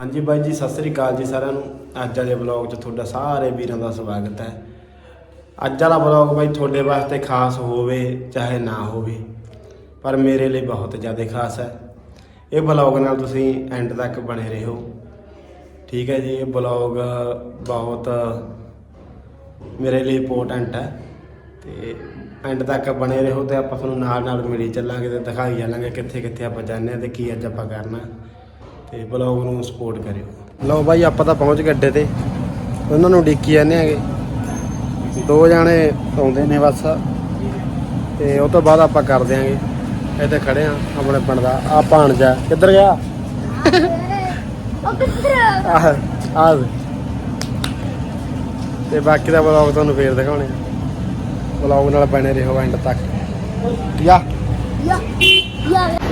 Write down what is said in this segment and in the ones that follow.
ਹਾਂਜੀ ਬਾਈ ਜੀ, ਸਤਿ ਸ੍ਰੀ ਅਕਾਲ ਜੀ ਸਾਰਿਆਂ ਨੂੰ। ਅੱਜ ਵਾਲੇ ਵਲੌਗ 'ਚ ਤੁਹਾਡਾ ਸਾਰੇ ਵੀਰਾਂ ਦਾ ਸਵਾਗਤ ਹੈ। ਅੱਜ ਵਾਲਾ ਵਲੌਗ ਬਾਈ ਤੁਹਾਡੇ ਵਾਸਤੇ ਖਾਸ ਹੋਵੇ, ਚਾਹੇ ਨਾ ਹੋਵੇ, ਪਰ ਮੇਰੇ ਲਈ ਬਹੁਤ ਜ਼ਿਆਦਾ ਖਾਸ ਹੈ। ਇਹ ਵਲੌਗ ਨਾਲ ਤੁਸੀਂ ਐਂਡ ਤੱਕ ਬਣੇ ਰਹੋ। ਠੀਕ ਹੈ ਜੀ, ਇਹ ਵਲੌਗ ਬਹੁਤ ਮੇਰੇ ਲਈ ਇੰਪੋਰਟੈਂਟ ਹੈ। ਤੇ ਐਂਡ ਤੱਕ ਬਣੇ ਰਹੋ ਤੇ ਆਪਾਂ ਤੁਹਾਨੂੰ ਨਾਲ ਨਾਲ ਮਿਲੀ ਚੱਲਾਂਗੇ ਤੇ ਦਿਖਾਈ ਚੱਲਾਂਗੇ ਕਿੱਥੇ ਕਿੱਥੇ ਆਪਾਂ ਜਾਂਦੇ ਹਾਂ ਤੇ ਕੀ ਅੱਜ ਆਪਾਂ ਕਰਨਾ। ਤੇ ਬਲੌਗ ਨੂੰ ਸਪੋਰਟ ਕਰਿਓ। ਲਓ ਬਾਈ, ਆਪਾਂ ਤਾਂ ਪਹੁੰਚ ਗਏ ਅੱਡੇ ਤੇ। ਉਹਨਾਂ ਨੂੰ ਡਿੱਕੀ ਜਾਂਦੇ ਆਗੇ ਦੋ ਜਾਣੇ ਆਉਂਦੇ ਨੇ ਬਸ। ਤੇ ਉਹ ਤੋਂ ਬਾਅਦ ਆਪਾਂ ਕਰ ਦਿਆਂਗੇ ਇੱਥੇ ਖੜੇ ਆ ਆਪਣੇ ਪਿੰਡ ਦਾ। ਆ ਭਾਣਜਾ। ਕਿੱਧਰ ਗਿਆ? ਉਹ ਕਿੱਧਰ ਆਹ ਆਹ ਤੇ ਬਾਕੀ ਦਾ ਬਲੌਗ ਤੁਹਾਨੂੰ ਫੇਰ ਦਿਖਾਉਣੇ ਬਲੌਗ ਨਾਲ ਬਣੇ ਰਹੋ ਐਂਡ ਤੱਕ। ਯਾ। ਯਾ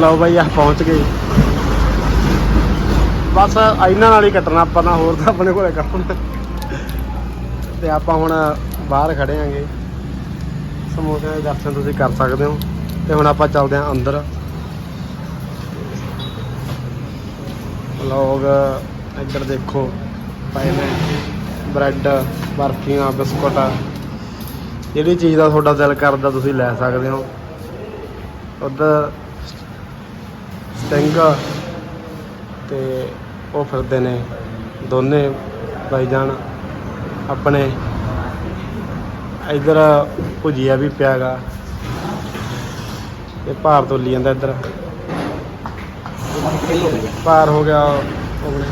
ਲਓ ਬਾਈ ਆ ਪਹੁੰਚ ਗਏ। ਬਸ ਇਹਨਾਂ ਨਾਲ ਹੀ ਕੱਟਣਾ, ਆਪਾਂ ਨਾ ਹੋਰ ਤਾਂ ਆਪਣੇ ਕੋਲੇ ਕੰਮ ਤੇ ਆਪਾਂ ਹੁਣ ਬਾਹਰ ਖੜੇ ਆਂਗੇ। ਸਮੋਸਿਆਂ ਦੇ ਦਰਸ਼ਨ ਤੁਸੀਂ ਕਰ ਸਕਦੇ ਹੋ। ਤੇ ਹੁਣ ਆਪਾਂ ਚੱਲਦੇ ਆਂ ਅੰਦਰ। ਲੋਗ ਇੱਧਰ ਦੇਖੋ। ਪਏ ਨੇ ਬ੍ਰੈਡ, ਬਰਫੀਆਂ, ਬਿਸਕੁਟ। ਜਿਹੜੀ ਚੀਜ਼ ਦਾ ਤੁਹਾਡਾ ਦਿਲ ਕਰਦਾ ਤੁਸੀਂ ਲੈ ਸਕਦੇ ਹੋ। ਉਧਰ ਸਟਿੰਗ ਤੇ ਉਹ ਫਿਰਦੇ ਨੇ। ਦੋਨੇ ਭਾਈਜਾਨ ਆਪਣੇ। ਇਧਰ ਭੁਜੀਆ ਵੀ ਪਿਆਗਾ ਤੇ ਭਾਰ ਤੋਲੀ ਜਾਂਦਾ ਇੱਧਰ। ਭਾਰ ਹੋ ਗਿਆ ਆਪਣੇ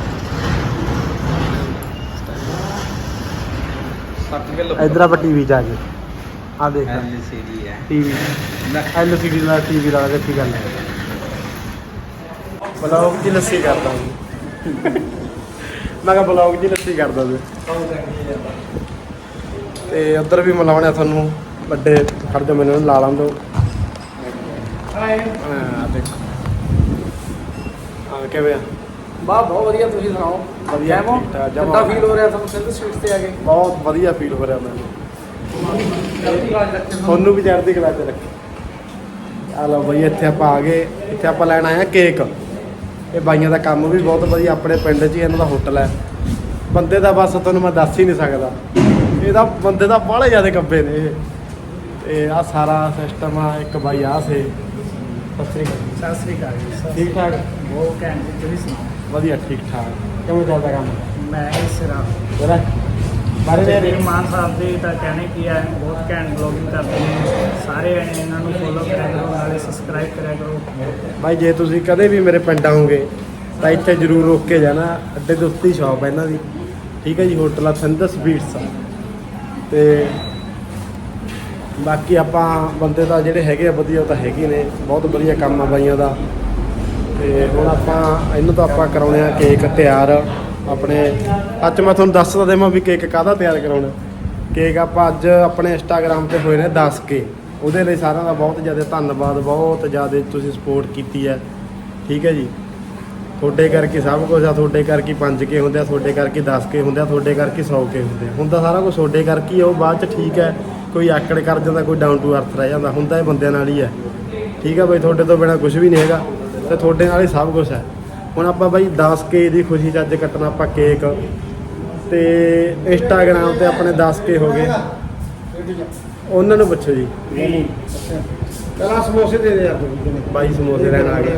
60 ਕਿਲੋ। ਇਧਰ ਆਪਾਂ ਟੀਵੀ ਚ ਆ ਗਏ। ਆ ਦੇਖ। ਐਲਸੀਡੀ ਹੈ। ਟੀਵੀ। ਐਲਸੀਡੀ ਦਾ ਟੀਵੀ ਦਾ ਦੇਖੀ ਗੱਲ ਹੈ। ਬਲੌਗ ਦੀ ਲੱਸੀ ਕਰਦਾ ਹਾਂ? ਮੈਂ ਕਿਹਾ ਬਲੌਗ ਦੀ ਲੱਸੀ ਕਰਦਾ ਤੂੰ। ਤੇ ਉੱਧਰ ਵੀ ਮਿਲਾਉਣਾ ਤੁਹਾਨੂੰ ਵੱਡੇ ਖੜ ਜਾ ਮੈਨੂੰ ਲਾ ਲਾਂ ਦੋ। ਹਾਂ ਦੇਖੋ। ਹਾਂ ਕਿਵੇਂ ਆ? ਵਾਹ ਬਹੁਤ ਵਧੀਆ ਤੁਸੀਂ ਸੁਣਾਓ? ਵਧੀਆ, ਜੈਮੋ? ਠੀਕ ਠਾਕ, ਜਮਾਂ। ਕਿੱਦਾਂ ਫੀਲ ਹੋ ਰਿਹਾ ਤੁਹਾਨੂੰ ਸਿੰਧ ਸਵੀਟਸ ਤੇ ਆ ਕੇ? ਬਹੁਤ ਵਧੀਆ ਫੀਲ ਹੋ ਰਿਹਾ ਮੈਨੂੰ। ਤੁਹਾਨੂੰ ਵੀ ਚੜ੍ਹਦੀ ਕਲਾ ਚ ਰੱਖੇ। ਆ ਲਓ ਬਈ ਇੱਥੇ ਆਪਾਂ ਆ ਗਏ। ਇੱਥੇ ਆਪਾਂ ਲੈਣ ਆਏ ਆ ਕੇਕ। ਇਹ ਬਾਈਆਂ ਦਾ ਕੰਮ ਵੀ ਬਹੁਤ ਵਧੀਆ ਆਪਣੇ ਪਿੰਡ 'ਚ ਹੀ ਇਹਨਾਂ ਦਾ ਹੋਟਲ ਹੈ। ਬੰਦੇ ਦਾ ਬਸ ਤੁਹਾਨੂੰ ਮੈਂ ਦੱਸ ਹੀ ਨਹੀਂ ਸਕਦਾ। ਇਹਦਾ ਬੰਦੇ ਦਾ ਬਾਹਲੇ ਜ਼ਿਆਦਾ ਕੱਬੇ ਨੇ ਇਹ। ਤੇ ਆ ਸਾਰਾ ਸਿਸਟਮ ਆ ਇੱਕ ਬਾਈ ਆ ਸੇ। ਸਤਿ ਸ੍ਰੀ ਅਕਾਲ ਸਤਿ ਸ੍ਰੀ ਅਕਾਲ ਜੀ ਠੀਕ ਠਾਕ? ਘੈਂਟ ਜੀ, ਤੁਸੀਂ ਸੁਣਾਓ? ਵਧੀਆ ਠੀਕ ਠਾਕ। ਕਿਵੇਂ ਚੱਲਦਾ ਕੰਮ? ਮੈਂ ਇਸ ਜਰਾ ਬਾਰੇ ਤੇ ਮਾਨ ਸਾਹਿਬ ਦੇ ਤਾਂ ਕਹਿਣੇ ਕੀ ਹੈ ਬਹੁਤ ਘੈਂਟ ਬਲੌਗਿੰਗ ਕਰਦੇ ਨੇ। ਸਾਰੇ ਜਣੇ ਇਹਨਾਂ ਨੂੰ ਫੋਲੋ ਕਰਿਆ ਕਰੋ, ਨਾਲੇ ਸਬਸਕ੍ਰਾਈਬ ਕਰਿਆ ਕਰੋ। ਭਾਈ ਜੇ ਤੁਸੀਂ ਕਦੇ ਵੀ ਮੇਰੇ ਪਿੰਡ ਆਓਗੇ, ਤਾਂ ਇੱਥੇ ਜ਼ਰੂਰ ਰੁਕ ਕੇ ਜਾਣਾ। ਅੱਡੇ ਦੇ ਉੱਤੇ ਹੀ ਸ਼ਾਪ ਹੈ ਇਹਨਾਂ ਦੀ। ਠੀਕ ਹੈ ਜੀ, ਹੋਟਲ ਆ ਸਿੰਧ ਸਵੀਟਸ ਤੇ ਬਾਕੀ ਆਪਾਂ ਬੰਦੇ ਤਾਂ ਜਿਹੜੇ ਹੈਗੇ ਆ, ਵਧੀਆ ਉਹ ਤਾਂ ਹੈਗੇ ਨੇ। ਬਹੁਤ ਵਧੀਆ ਕੰਮ ਆ ਬਾਈਆਂ ਦਾ। ਤੇ ਹੁਣ ਆਪਾਂ, ਇਹਨੂੰ ਤਾਂ ਆਪਾਂ ਕਰਾਉਣੇ ਆ ਕੇਕ ਤਿਆਰ। ਆਪਣੇ ਅੱਜ ਮੈਂ ਤੁਹਾਨੂੰ ਦੱਸ ਦੇਵਾਂ ਵੀ ਕੇਕ ਕਾਹਦਾ ਤਿਆਰ ਕਰਾਉਣਾ। ਕੇਕ ਆਪਾਂ ਅੱਜ ਆਪਣੇ ਇੰਸਟਾਗ੍ਰam ਤੇ ਹੋਏ ਨੇ 10 ਕੇ। ਉਹਦੇ ਲਈ ਸਾਰਿਆਂ ਦਾ ਬਹੁਤ ਜ਼ਿਆਦਾ ਧੰਨਵਾਦ ਬਹੁਤ ਜ਼ਿਆਦਾ ਤੁਸੀਂ ਸਪੋਰਟ ਕੀਤੀ ਹੈ। ਠੀਕ ਹੈ ਜੀ? ਤੁਹਾਡੇ ਕਰਕੇ ਸਭ ਕੁਝ ਆ ਤੁਹਾਡੇ ਕਰਕੇ 5 ਕੇ ਹੁੰਦੇ ਆ ਤੁਹਾਡੇ ਕਰਕੇ 10 ਕੇ ਹੁੰਦੇ ਆ ਤੁਹਾਡੇ ਕਰਕੇ 100 ਕੇ ਹੁੰਦੇ ਆ। ਹੁੰਦਾ ਸਾਰਾ ਕੁਝ ਤੁਹਾਡੇ ਕਰਕੇ ਹੀ ਆ, ਉਹ ਬਾਅਦ ਚ ਠੀਕ ਹੈ। ਕੋਈ ਆਕੜ ਕਰ ਜਾਂਦਾ ਕੋਈ ਡਾਊਨ ਟੂ ਅਰਥ ਰਹਿ ਜਾਂਦਾ ਹੁੰਦਾ ਇਹ ਬੰਦਿਆਂ ਨਾਲ ਹੀ ਹੈ। ਠੀਕ ਹੈ ਬਈ ਤੁਹਾਡੇ ਤੋਂ ਬਿਨਾ ਕੁਝ ਵੀ ਨਹੀਂ ਹੈਗਾ। ਤੇ ਤੁਹਾਡੇ ਨਾਲ ਹੀ ਸਭ ਕੁਝ ਹੈ। ਹੁਣ ਆਪਾਂ ਬਾਈ 10 ਕੇ ਦੀ ਖੁਸ਼ੀ 'ਚ ਅੱਜ ਕੱਟਣਾ ਆਪਾਂ ਕੇਕ। ਤੇ ਇੰਸਟਾਗ੍ਰਾਮ ਤੇ ਆਪਣੇ 10 ਕੇ ਹੋ ਗਏ। ਉਹਨਾਂ ਨੂੰ ਪੁੱਛੋ ਜੀ। ਪਹਿਲਾਂ ਸਮੋਸੇ ਦੇ ਦੇ ਯਾਰ ਬਾਈ ਸਮੋਸੇ ਲੈਣ ਆ ਗਿਆ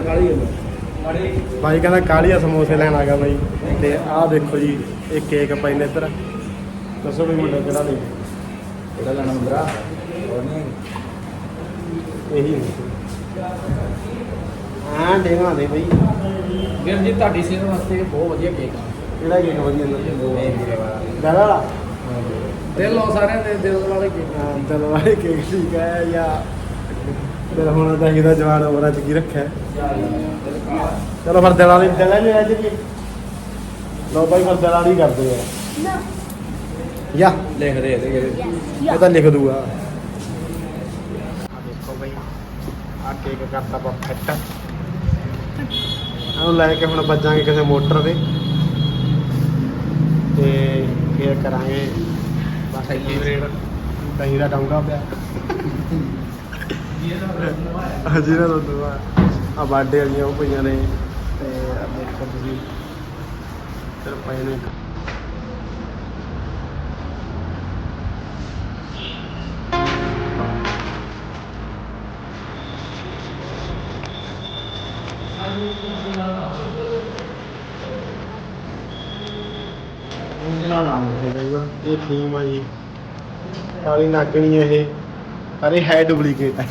ਬਾਈ ਕਹਿੰਦਾ ਕਾਲੀਆ ਸਮੋਸੇ ਲੈਣ ਆ ਗਿਆ ਬਾਈ। ਤੇ ਆਹ ਦੇਖੋ ਜੀ ਇਹ ਕੇਕ ਪਏ ਨੇ ਇੱਧਰ ਦੱਸੋ ਵੀ ਮੁੰਡਾ ਕਿਹੜਾ ਲਈ ਇਹਦਾ ਲੈਣਾ ਨਹੀਂ। ਇਹੀ। ਹਾਂ ਦੇਵਾ ਦੇ ਬਈ। ਵੀਰ ਜੀ ਤੁਹਾਡੀ ਸਿਹਤ ਵਾਸਤੇ ਬਹੁਤ ਵਧੀਆ ਕੇਕ ਆ। ਕਿਹੜਾ ਕੇਕ ਵਧੀਆ ਹੁੰਦਾ ਇਹ ਵੀਰੇ ਵਾਲਾ। ਗਲਾ ਵਾਲਾ। ਦਿਲ ਲਓ ਸਾਰਿਆਂ ਦੇ ਦਿਲ ਵਾਲੇ ਕੇਕ। ਹਾਂ ਦਿਲ ਵਾਲੇ ਕੇਕ ਠੀਕ ਹੈ ਜਾਂ ਦਿਲ ਹੋਣਾ ਚਾਹੀਦਾ ਜਵਾਨ ਉਮਰਾਂ ਚ ਕੀ ਰੱਖਿਆ? ਹੈ? ਚਲੋ ਫਿਰ ਦਿਲ ਵਾਲੀ ਦਿਲ ਵਾਲੀ ਲੈ ਜੀ ਲੋ ਬਾਈ ਫਿਰ ਦਿਲ ਵਾਲੀ ਕਰਦੇ ਆ। ਨਾ। ਯਾ। ਲਿਖ ਦੇ ਇਹਦੇ ਯਾ। ਇਹ ਤਾਂ ਲਿਖ ਦੂਗਾ। ਆ ਦੇਖੋ ਬਈ ਆ ਕੇਕ ਕਰਤਾ ਪਰਫੈਕਟ ਲੈ ਕੇ ਹੁਣ ਵੱਜਾਂਗੇ ਕਿਸੇ ਮੋਟਰ ਤੇ। ਤੇ ਫੇਰ ਕਰਾਂਗੇ ਬਸ ਸੈਲੀਬ੍ਰੇਟ ਦਹੀਂ ਦਾ ਡਾਉਂਗਾ ਪਿਆ। ਅਜੀ ਨਾ ਦੁਆ ਆ। ਬਰਥਡੇ ਵਾਲੀਆਂ ਉਹ ਪਈਆਂ ਨੇ। ਤੇ ਆ ਦੇਖੋ ਤੁਸੀਂ। ਇੱਧਰ ਪਏ ਨੇ। ਇਹ ਥੀਮ ਆ ਜੀ। ਕਾਲੀ ਨਾਗਣੀ ਇਹ। ਪਰ ਇਹ ਹੈ ਡੁਪਲੀਕੇਟ ਹੈ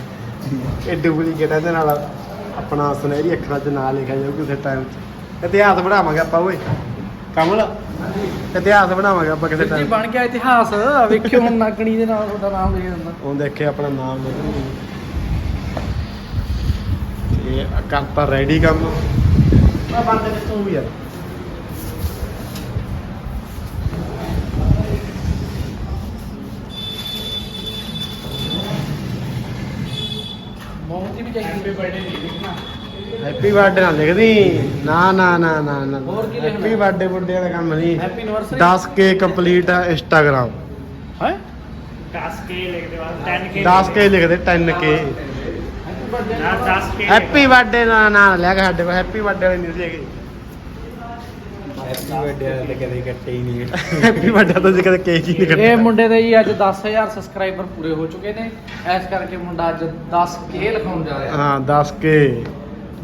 ਇਹ ਡੁਪਲੀਕੇਟ ਹੈ ਇਹਦੇ ਨਾਲ ਆਪਣਾ ਸੁਨਹਿਰੀ ਅੱਖਰਾਂ 'ਚ ਨਾਂ ਲਿਖਿਆ ਜਾਊ ਕਿਸੇ ਟਾਈਮ 'ਚ। ਇਤਿਹਾਸ ਬਣਾਵਾਂਗੇ ਆਪਾਂ ਓਏ। ਕਮਲ ਇਤਿਹਾਸ ਬਣਾਵਾਂਗੇ ਆਪਾਂ ਕਿਸੇ ਜੀ ਟਾਈਮ ਬਣ ਗਿਆ ਇਤਿਹਾਸ। ਵੇਖਿਓ ਹੁਣ ਨਾਗਣੀ ਦੇ ਨਾਲ ਤੁਹਾਡਾ ਨਾਮ ਲਿਖ ਦਿੰਦਾ। ਉਹ ਦੇਖੇ ਆਪਣਾ ਨਾਮ ਲਿਖਣਗੇ ਤੇ ਕਰਤਾ ਰੈਡੀ ਕੰਮ। ਆ ਬੰਦ ਨੇ ਤੂੰ ਵੀ ਯਾਰ ਵੀ ਚਾਹੀਦੀ ਹੈਪੀ ਬਰਥਡੇ ਨਾਲ ਲਿਖਦੀ। ਨਾ ਨਾ ਨਾ ਨਾ ਨਾ। ਹੋਰ ਕੀ ਲਿਖਣਾ? ਹੈਪੀ ਬਰਥਡੇ ਬੁੱਢੇ ਵਾਲਾ ਕੰਮ ਨਹੀਂ। ਹੈਪੀ ਐਨਵਰਸਰੀ 10 ਕੇ ਕੰਪਲੀਟ ਆ ਇੰਸਟਾਗ੍ਰਾਮ ਹੈ? 10 ਕੇ ਲਿਖਦੇ ਬਾਅਦ 10 ਕੇ 10 ਕੇ ਲਿਖਦੇ। 10 ਕੇ। ਨਾ 10 ਕੇ ਹੈਪੀ ਬਰਥਡੇ ਦਾ ਨਾਂ ਲਿਆ ਕੇ ਸਾਡੇ ਕੋਲ। ਹੈਪੀ ਬਰਥਡੇ ਵਾਲੀ ਨਹੀਂ ਸੀ ਹੈਗੀ। ਹੈਪੀ ਬਰਥਡੇ ਵਾਲੇ ਕਦੇ ਕੱਟੇ ਹੀ ਨਹੀਂ। ਹੈਪੀ ਬਰਥਡੇ ਤਾਂ ਜੀ ਕਦੇ ਕੇਕ ਹੀ ਨਹੀਂ ਕੱਟਿਆ। ਇਹ ਮੁੰਡੇ ਦੇ ਜੀ ਅੱਜ 10000 ਸਬਸਕ੍ਰਾਈਬਰ ਪੂਰੇ ਹੋ ਚੁੱਕੇ ਨੇ। ਇਸ ਕਰਕੇ ਮੁੰਡਾ ਅੱਜ 10 ਕੇ ਲਿਖਾਉਣ ਜਾ ਰਿਹਾ। ਹਾਂ 10 ਕੇ।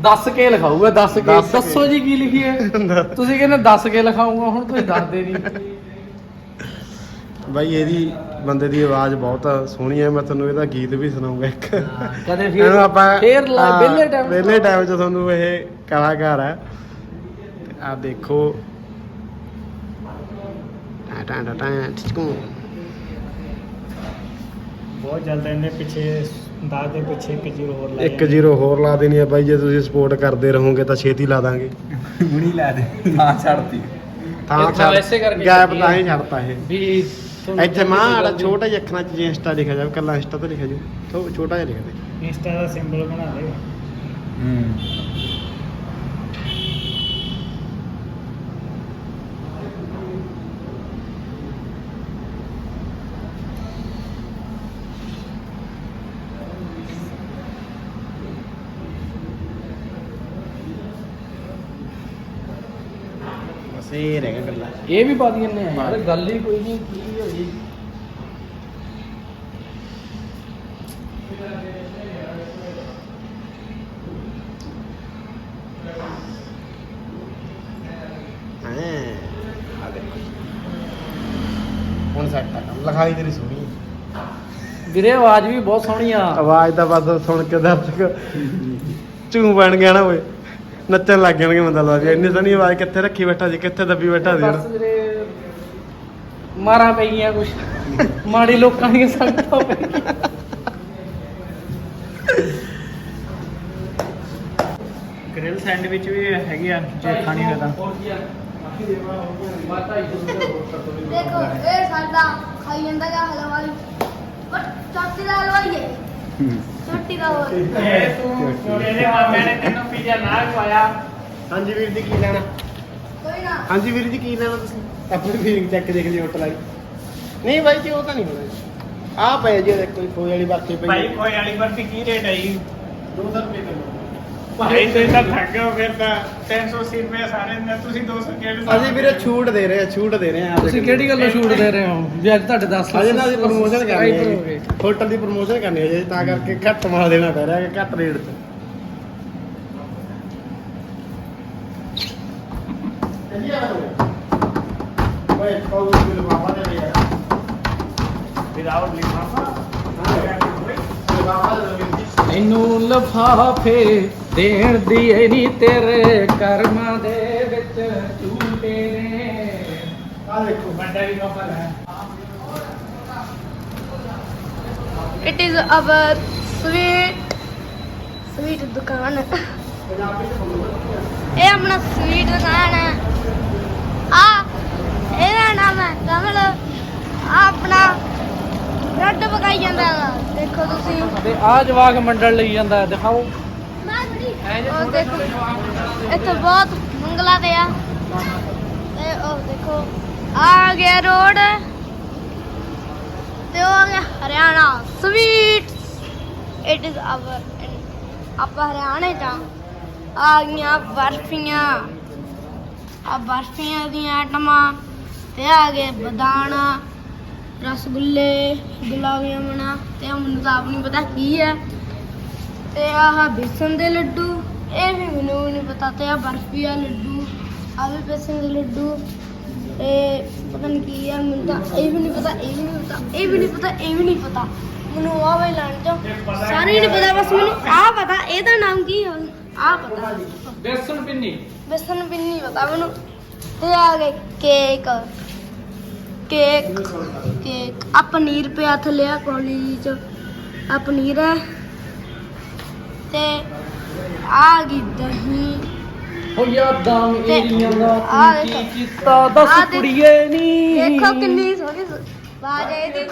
10 ਕੇ ਲਿਖਾਊਗਾ 10 ਕੇ। 10 ਕੇ। ਦੱਸੋ ਜੀ ਕੀ ਲਿਖੀ ਹੈ ਤੁਸੀਂ ਕਹਿੰਦੇ 10 ਕੇ ਲਿਖਾਊਗਾ ਹੁਣ ਤੁਸੀਂ ਦੱਸਦੇ ਨਹੀਂ। ਬਾਈ ਇਹਦੀ ਬੰਦੇ ਦੀ ਆਵਾਜ਼ ਬਹੁਤ ਸੋਹਣੀ ਹੈ। ਮੈਂ ਤੁਹਾਨੂੰ ਇਹਦਾ ਗੀਤ ਵੀ ਸੁਣਾਉਂਗਾ ਇੱਕ। ਕਦੇ ਇਹਨੂੰ ਫਿਰ ਆਪਾਂ ਫੇਰ ਵਿਹਲੇ ਟਾਈਮ ਵਿਹਲੇ ਟਾਈਮ 'ਚ ਤੁਹਾਨੂੰ ਇਹ ਕਲਾਕਾਰ ਹੈ। ਆ ਦੇਖੋ। ਟਾ ਟਾ ਟਾ ਟਾ ਟਿਚਕੂ ਬਹੁਤ ਜਲਦ ਇਹਨੇ ਪਿੱਛੇ ਦਾਦ ਦੇ ਪਿੱਛੇ ਇੱਕ ਜ਼ੀਰੋ ਹੋਰ ਲਾਇਆ 1 0 ਹੋਰ ਲਾ ਦੇਣੀ ਹੈ ਬਾਈ ਜੇ ਤੁਸੀਂ ਸਪੋਰਟ ਕਰਦੇ ਰਹੋਗੇ ਤਾਂ ਛੇਤੀ ਲਾ ਦਾਂਗੇ। ਹੁਣੀ ਲਾ ਦੇ ਤਾਂ ਛੱਡਤੀ। ਤਾਂ ਕਰਕੇ ਗੈਪ ਤਾਂ ਹੈ। ਹੀ ਛੱਡਤਾ ਇਹ। ਵੀ ਇੱਥੇ ਮਾੜਾ ਛੋਟਾ ਜਿਹਾ ਅੱਖਰਾਂ 'ਚ ਜੇ ਇੰਸਟਾ ਲਿਖਿਆ ਜਾਵੇ ਕੱਲਾ ਇੰਸਟਾ ਤਾਂ ਲਿਖਿਆ ਜਾਊ। ਥੋ- ਛੋਟਾ ਜਿਹਾ ਲਿਖ ਦੇ ਇੰਸਟਾ ਦਾ ਸਿੰਬਲ ਬਣਾ ਦੇ। ਹੂੰ। ਇਹ ਰਹਿ ਗਿਆ ਕੱਲਾ ਇਹ ਵੀ ਪਾ ਦਿੰਨੇ ਆ। ਯਾਰ ਗੱਲ ਹੀ ਕੋਈ ਨਹੀਂ ਕੀ ਹੋਈ ਹੈਂ ਆ ਦੇਖੋ। ਹੁਣ ਸੈੱਟ ਆ ਕੰਮ ਲਿਖਾਈ ਤੇਰੀ ਸੋਹਣੀ ਹੈ। ਵੀਰੇ ਆਵਾਜ਼ ਵੀ ਬਹੁਤ ਸੋਹਣੀ ਆ। ਆਵਾਜ਼ ਦਾ ਬਸ ਸੁਣ ਕੇ ਦਰਸ਼ਕ ਝੂਮ ਬਣ ਗਿਆ ਨਾ ਓਏ। ਨੱਚਣ ਲੱਗ ਜਾਣਗੇ ਬੰਦਾ ਲਾ ਜੀ। ਇੰਨੀ ਸੋਹਣੀ ਆਵਾਜ਼ ਕਿੱਥੇ ਰੱਖੀ ਬੈਠਾ ਜੀ ਕਿੱਥੇ ਦੱਬੀ ਬੈਠਾ ਸੀ ਬਸ ਵੀਰੇ ਮਾਰਾਂ ਪੈ ਗਈਆਂ ਕੁਛ। ਮਾੜੀ ਲੋਕਾਂ ਦੀਆਂ ਸੰਗਤਾਂ ਪੈ ਗਈਆਂ। ਗ੍ਰਿਲ ਸੈਂਡਵਿਚ ਵੀ ਹੈਗੀ ਆ ਜੇ ਖਾਣੀ ਹੋਵੇ ਤਾਂ। ਦੇਖੋ ਇਹ ਸਾਡਾ ਖਾਈ ਜਾਂਦਾ ਗਾ ਹਲਵਾਈ। ਪਰ ਚੋਟੀ ਦਾ ਹਲਵਾਈ ਹੈ। ਚੋਟੀ ਦਾ ਹੋਰ ਇਹ ਤੂੰ ਮੇਰੇ ਮਾਮੇ ਨੇ ਤੈਨੂੰ ਪੀਜ਼ਾ ਨਾ ਖਵਾਇਆ ਹਾਂਜੀ ਵੀਰ ਜੀ ਕੀ ਲੈਣਾ? ਕੋਈ ਨਾ ਹਾਂਜੀ ਵੀਰ ਜੀ ਕੀ ਲੈਣਾ ਤੁਸੀਂ? ਆਪਣੀ ਫੀਲਿੰਗ ਚੈੱਕ ਦੇਖ ਲਈ ਹੋਟਲ ਵਾਲੀ ਨਹੀਂ ਬਾਈ ਜੀ ਉਹ ਤਾਂ ਨਹੀਂ ਹੋਣਾ। ਆ ਪਏ ਜੀ ਉਹਦੇ ਕੋਈ ਵਾਲੀ ਬਾਕੀ ਪਈ ਭਾਈ ਕੋਈ ਵਾਲੀ ਬਰਫੀ ਕੀ ਰੇਟ ਹੈ ਜੀ? 200 ਰੁਪਏ ਕਿਲੋ। ਭਾਈ ਤੁਸੀਂ ਤਾਂ ਥੱਕ ਗਏ ਹੋ ਫਿਰ ਤਾਂ 380 ਰੁਪਏ ਸਾਰੇ ਨੇ ਤੁਸੀਂ 200 ਕਿਹੜੇ ਅਸੀਂ ਵੀਰੇ ਛੂਟ ਦੇ ਰਹੇ ਆ ਛੂਟ ਦੇ ਰਹੇ ਆ। ਤੁਸੀਂ ਕਿਹੜੀ ਗੱਲੋਂ ਛੂਟ ਦੇ ਰਹੇ ਹੋ? ਵੀ ਅੱਜ ਤੁਹਾਡੇ 10 ਅਜੇ ਨਾ ਅਸੀਂ ਪ੍ਰੋਮੋਸ਼ਨ ਕਰਨੀ ਹੈ ਹੋਟਲ ਦੀ ਪ੍ਰੋਮੋਸ਼ਨ ਕਰਨੀ ਹੈ ਜੀ ਤਾਂ ਕਰਕੇ ਘੱਟ ਮਾਲ ਦੇਣਾ ਪੈ ਰਿਹਾ ਹੈ ਘੱਟ ਰੇਟ ਤੇ। ਓਏ ਕਾਉ ਬਿਲ ਬਾਬਾ ਦੇ ਯਾਰ ਵਿਦਆਊਟ ਲਿਫਾਫਾ ਬਾਬਾ ਦੇ ਜੀ ਇਹਨੂੰ ਲਫਾਫੇ ਦੇਣ ਦੀ ਨਹੀਂ ਤੇਰੇ ਕਰਮਾਂ ਦੇ ਵਿੱਚ ਝੂਟੇ ਨੇ। ਆ ਦੇਖੋ ਵੱਡਾ ਵੀ ਕਪਲ ਹੈ। It is our sweet sweet ਦੁਕਾਨ। ਇਹ ਆਪਣਾ ਸਵੀਟ ਦੁਕਾਨ ਹੈ। ਆ ਇਹਦਾ ਨਾਮ ਹੈ ਕਮਲ। ਆਪਣਾ ਬ੍ਰੈਡ ਪਕਾਈ ਜਾਂਦਾ ਦੇਖੋ ਤੁਸੀਂ। ਤੇ ਆ ਜਵਾਕ ਮੰਡਲ ਲਈ ਜਾਂਦਾ ਦਿਖਾਓ। ਉਹ ਦੇਖੋ ਇੱਥੇ ਬਹੁਤ ਮੰਗਲਾ ਤੇ ਆ। ਤੇ ਉਹ ਦੇਖੋ ਆ ਗਿਆ ਰੋਡ। ਤੇ ਉਹ ਆ ਗਿਆ Haryana sweet it is our ਆਪਾਂ ਹਰਿਆਣੇ ਚ ਆ। ਗਈਆਂ ਬਰਫੀਆਂ। ਆ ਬਰਫੀਆਂ ਦੀਆਂ ਆਈਟਮਾਂ। ਤੇ ਆ ਗਏ ਬਦਾਨਾ ਰਸਗੁੱਲੇ ਗੁਲਾਬ ਜਾਮਣਾ। ਤੇ ਮੈਨੂੰ ਤਾਂ ਆਪ ਨਹੀਂ ਪਤਾ ਕੀ ਹੈ। ਤੇ ਆਹ ਬੇਸਨ ਦੇ ਲੱਡੂ ਇਹ ਵੀ ਮੈਨੂੰ ਨਹੀਂ ਪਤਾ ਤੇ ਆ ਬਰਫੀ ਆ ਲੱਡੂ ਆ ਵੀ ਬੇਸਨ ਦੇ ਲੱਡੂ ਤੇ ਪਤਾ ਨਹੀਂ ਕੀ ਆ ਮੈਨੂੰ ਤਾਂ ਇਹ ਵੀ ਨਹੀਂ ਪਤਾ ਇਹ ਵੀ ਨਹੀਂ ਪਤਾ ਇਹ ਵੀ ਨਹੀਂ ਪਤਾ ਇਹ ਵੀ ਨਹੀਂ ਪਤਾ। ਮੈਨੂੰ ਆ ਵੇ ਲੈਣ ਚੋਂ ਸਾਰੇ ਨਹੀਂ ਪਤਾ ਬਸ ਮੈਨੂੰ ਆ ਪਤਾ ਇਹਦਾ ਨਾਮ ਕੀ ਹੈ ਆ ਪਤਾ। ਬੇਸਨ ਪਿੰਨੀ। ਬੇਸਨ ਨਹੀਂ ਪਤਾ ਮੈਨੂੰ। ਤੇ ਆ ਗਏ ਕੇਕ। Cake cake. ਆ ਪਨੀਰ ਪਿਆ ਥੱਲੇ ਆ ਕੋਲੀ ਚ। ਆ ਪਨੀਰ ਹੈ। ਤੇ ਆ ਗਈ ਦਹੀਂ ਹੋ ਯਾਦਾਂ ਮੇਰੀਆਂ ਦਾ ਆਹ ਤੂੰ ਦੇਖੋ। ਕੀ ਕੀਤਾ ਦੱਸ ਆਹ ਦੇਖੋ। ਕੁੜੀਏ ਨੀ। ਦੇਖੋ ਕਿੰਨੀ ਸੋਹਣੀ ਆਈ ਦੀ। ਕੇ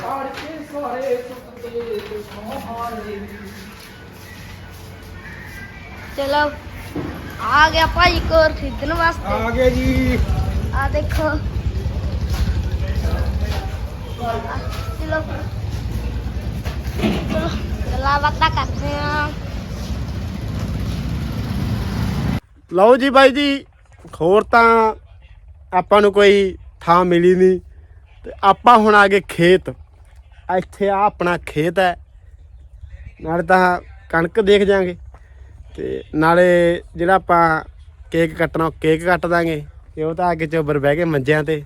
ਚਲੋ ਆ ਗਿਆ ਭਾਈ ਕੋਰ ਖਰੀਦਣ ਵਾਸਤੇ। ਆ ਗਿਆ ਜੀ। ਆ ਦੇਖੋ। ਆ, ਚਲੋ। ਚਲੋ ਗੱਲਾਂ ਬਾਤਾਂ ਕਰਦੇ ਆ। ਲਓ ਜੀ ਬਾਈ ਜੀ, ਹੋਰ ਤਾਂ ਆਪਾਂ ਨੂੰ ਕੋਈ ਥਾਂ ਮਿਲੀ ਨਹੀਂ। ਤੇ ਆਪਾਂ ਹੁਣ ਆ ਗਏ ਖੇਤ। ਇੱਥੇ ਆ ਆਪਣਾ ਖੇਤ ਹੈ। ਨਾਲੇ ਤਾਂ ਕਣਕ ਦੇਖ ਜਾਾਂਗੇ। ਤੇ ਨਾਲੇ ਜਿਹੜਾ ਆਪਾਂ ਕੇਕ ਕੱਟਣਾ, ਉਹ ਕੇਕ ਕੱਟ ਦਾਂਗੇ। ਤੇ ਉਹ ਤਾਂ ਅੱਗੇ ਚੋਬਰ ਬਹਿ ਕੇ ਮੰਜਿਆਂ ਤੇ।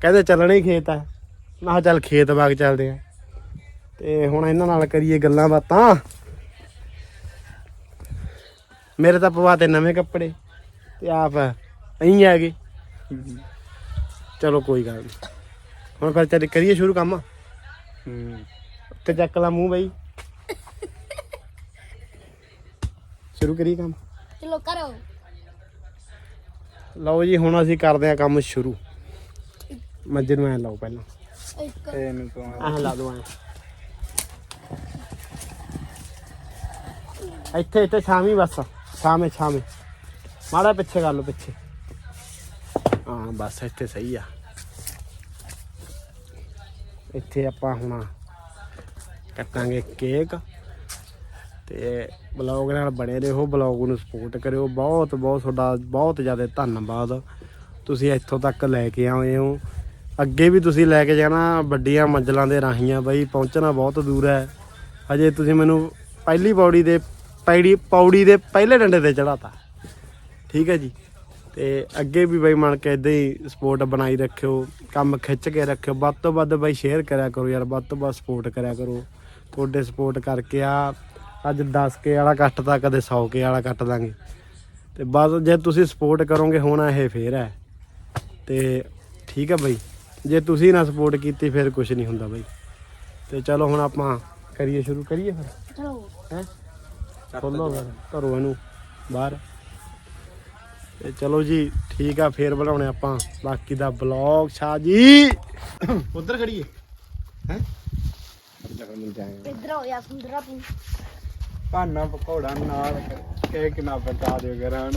ਕਹਿੰਦੇ ਚੱਲਣਾ ਹੀ ਖੇਤ ਆ। ਮੈਂ ਚੱਲ ਖੇਤ ਬਾਗ ਚੱਲਦੇ ਆ। ਤੇ ਹੁਣ ਇਹਨਾਂ ਨਾਲ ਕਰੀਏ ਗੱਲਾਂ ਬਾਤਾਂ। ਮੇਰੇ ਤਾਂ ਪਵਾ ਤੇ ਨਵੇਂ ਕੱਪੜੇ ਤੇ ਆਪ ਅਹੀਂ ਆ ਗਏ। ਚਲੋ ਕੋਈ ਗੱਲ ਨਹੀਂ। ਹੁਣ ਫਿਰ ਚੱਲ ਕਰੀਏ ਸ਼ੁਰੂ ਕੰਮ। ਹੂੰ। ਤੇ ਚੱਕ ਲਾ ਮੂੰਹ ਬਈ। ਸ਼ੁਰੂ ਕਰੀਏ ਕੰਮ। ਚਲੋ ਕਰੋ। ਲਓ ਜੀ ਹੁਣ ਅਸੀਂ ਕਰਦੇ ਆ ਕੰਮ ਸ਼ੁਰੂ। ਮੱਝਰ ਨੂੰ ਐ ਲਾਓ ਪਹਿਲਾਂ। ਇੱਕ। ਇਹਨੂੰ ਤੋਂ ਐ? ਲਾ ਦੋ ਐ। ਇੱਥੇ ਇੱਥੇ ਛਾਵੀਂ ਬਸ। ਛਾਵੇਂ ਛਾਵੇਂ। ਮਾੜਾ ਪਿੱਛੇ ਕਰ ਲਓ, ਪਿੱਛੇ। ਹਾਂ, ਬਸ ਇੱਥੇ ਸਹੀ ਆ। ਇੱਥੇ ਆਪਾਂ ਹੁਣ ਕੱਟਾਂਗੇ ਕੇਕ। ਤੇ ਬਲੌਗ ਨਾਲ ਬਣੇ ਰਹੋ, ਬਲੌਗ ਨੂੰ ਸਪੋਰਟ ਕਰਿਓ। ਬਹੁਤ ਬਹੁਤ ਤੁਹਾਡਾ ਬਹੁਤ ਜ਼ਿਆਦਾ ਧੰਨਵਾਦ। ਤੁਸੀਂ ਇੱਥੋਂ ਤੱਕ ਲੈ ਕੇ ਆਏ ਹੋ। ਅੱਗੇ ਵੀ ਤੁਸੀਂ ਲੈ ਕੇ ਜਾਣਾ, ਵੱਡੀਆਂ ਮੰਜ਼ਲਾਂ ਦੇ ਰਾਹੀਆਂ ਬਈ, ਪਹੁੰਚਣਾ ਬਹੁਤ ਦੂਰ ਹੈ। ਹਜੇ ਤੁਸੀਂ ਮੈਨੂੰ ਪਹਿਲੀ ਪੌੜੀ ਦੇ ਪੈੜੀ ਪੌੜੀ ਦੇ ਪਹਿਲੇ ਡੰਡੇ ਤੇ ਚੜਾਤਾ ਠੀਕ ਹੈ ਜੀ। ਤੇ ਅੱਗੇ ਵੀ ਬਈ ਮੰਨ ਕੇ ਇਦਾਂ ਹੀ ਸਪੋਰਟ ਬਣਾਈ ਰੱਖਿਓ ਕੰਮ ਖਿੱਚ ਕੇ ਰੱਖਿਓ। ਵੱਧ ਤੋਂ ਵੱਧ ਬਈ ਸ਼ੇਅਰ ਕਰਿਆ ਕਰੋ ਯਾਰ ਵੱਧ ਤੋਂ ਵੱਧ ਸਪੋਰਟ ਕਰਿਆ ਕਰੋ। ਤੁਹਾਡੇ ਸਪੋਰਟ ਕਰਕੇ ਆ ਅੱਜ 10 ਕੇ ਵਾਲਾ ਕੱਟ ਤਾਂ ਕਦੇ 100 ਕੇ ਵਾਲਾ ਕੱਟ ਦਾਂਗੇ। ਤੇ ਬਸ ਜੇ ਤੁਸੀਂ ਸਪੋਰਟ ਕਰੋਗੇ ਹੋਣਾ ਇਹ ਫੇਰ ਹੈ। ਤੇ ਠੀਕ ਹੈ ਬਈ। ਜੇ ਤੁਸੀਂ ਨਾ ਸਪੋਰਟ ਕੀਤੀ ਫਿਰ ਕੁਝ ਨਹੀਂ ਹੁੰਦਾ ਬਈ। ਤੇ ਚਲੋ ਹੁਣ ਆਪਾਂ ਕਰੀਏ ਸ਼ੁਰੂ ਕਰੀਏ ਫਿਰ? ਚਲੋ। ਹੈ? ਖੋਲੋ ਫਿਰ ਘਰੋਂ ਇਹਨੂੰ ਬਾਹਰ। ਤੇ ਚਲੋ ਜੀ ਠੀਕ ਆ ਫੇਰ ਬਣਾਉਣੇ ਆਪਾਂ। ਬਾਕੀ ਦਾ ਬਲੌਗ ਸ਼ਾਹ ਜੀ। ਉਧਰ ਖੜੀਏ ਹੈ? ਮਿਲ ਜਾਏਗਾ ਇੱਧਰ ਹੋ ਜਾ ਸੁੰਦਰਾ ਤੂੰ ਭਾਨਾ ਪਕੌੜਾ ਨਾਲ ਕੇਕ ਨਾ ਬਚਾ ਦਿਓ ਗਰਾਂ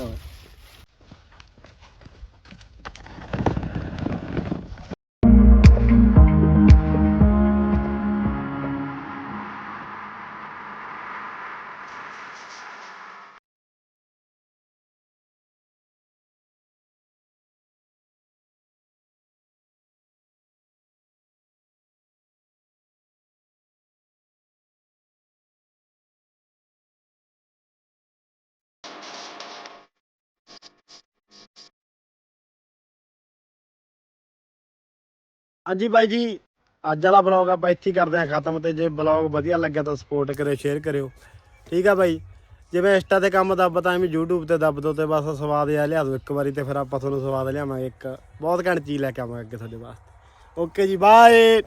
ਹਾਂਜੀ ਬਾਈ ਜੀ, ਅੱਜ ਵਾਲਾ ਬਲੌਗ ਆਪਾਂ ਇੱਥੇ ਹੀ ਕਰਦੇ ਹਾਂ ਖਤਮ ਤੇ ਜੇ ਬਲੌਗ ਵਧੀਆ ਲੱਗਿਆ ਤਾਂ ਸਪੋਰਟ ਕਰਿਓ ਸ਼ੇਅਰ ਕਰਿਓ। ਠੀਕ ਆ ਬਾਈ, ਜਿਵੇਂ ਇੰਸਟਾ ਤੇ ਕੰਮ ਦੱਬ ਤਾਂ ਐਵੇਂ YouTube ਤੇ ਦੱਬ ਦੋ ਤੇ ਬਸ ਸਵਾਦ ਆ ਲਿਆ ਦੋ ਇੱਕ ਵਾਰੀ ਤੇ ਫਿਰ ਆਪਾਂ ਤੁਹਾਨੂੰ ਸਵਾਦ ਲਿਆਵਾਂਗੇ ਇੱਕ, ਬਹੁਤ ਘੈਂਟ ਚੀਜ਼ ਲੈ ਕੇ ਆਵਾਂਗੇ ਅੱਗੇ ਤੁਹਾਡੇ ਵਾਸਤੇ। ਓਕੇ ਜੀ ਬਾਏ